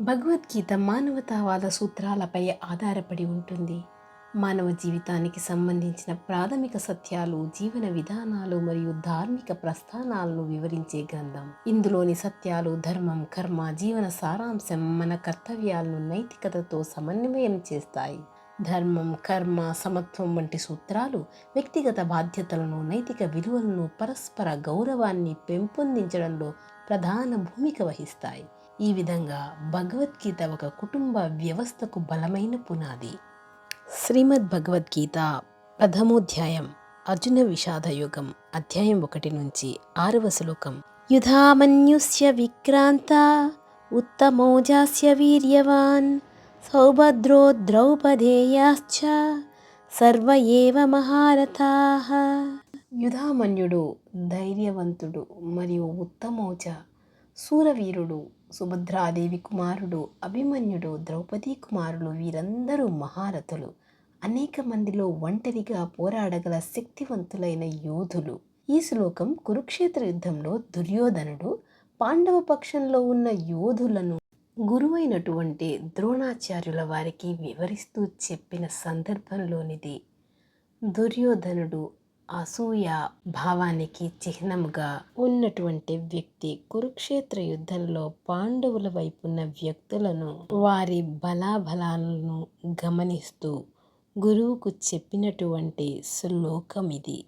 భగవద్గీత మానవతావాద సూత్రాలపై ఆధారపడి ఉంటుంది. మానవ జీవితానికి సంబంధించిన ప్రాథమిక సత్యాలు జీవన విధానాలు మరియు ధార్మిక ప్రస్థానాలను వివరించే గ్రంథం. ఇందులోని సత్యాలు ధర్మం కర్మ జీవన సారాంశం మన కర్తవ్యాలను నైతికతతో సమన్వయం చేస్తాయి. ధర్మం కర్మ సమత్వం వంటి సూత్రాలు వ్యక్తిగత బాధ్యతలను నైతిక విలువలను పరస్పర గౌరవాన్ని పెంపొందించడంలో ప్రధాన భూమిక వహిస్తాయి. ఈ విధంగా భగవద్గీత ఒక కుటుంబ వ్యవస్థకు బలమైన పునాది. శ్రీమద్ భగవద్గీత ప్రథమోధ్యాయం అర్జున విషాద యుగం అధ్యాయం ఒకటి నుంచి ఆరవ శ్లోకం. యుధామన్యుస్య విక్రాంత ఉత్తమోజాస్య వీర్యవాన్ సౌభద్రో ద్రౌపదేయాశ్చ సర్వ ఏవ మహారథాః. యుధామన్యుడు ధైర్యవంతుడు మరియు ఉత్తమోజ సూరవీరుడు సుభద్రాదేవి కుమారుడు అభిమన్యుడు ద్రౌపదీ కుమారులు వీరందరూ మహారథులు. అనేక మందిలో ఒంటరిగా పోరాడగల శక్తివంతులైన యోధులు. ఈ శ్లోకం కురుక్షేత్ర యుద్ధంలో దుర్యోధనుడు పాండవ పక్షంలో ఉన్న యోధులను గురువైనటువంటి ద్రోణాచార్యుల వారికి వివరిస్తూ చెప్పిన సందర్భంలోనిది. దుర్యోధనుడు అసూయ భావానికి చిహ్నముగా ఉన్నటువంటి వ్యక్తి కురుక్షేత్ర యుద్ధంలో పాండవుల వైపున్న వ్యక్తులను వారి బలాబలాలను గమనిస్తూ గురువుకు చెప్పినటువంటి శ్లోకం ఇది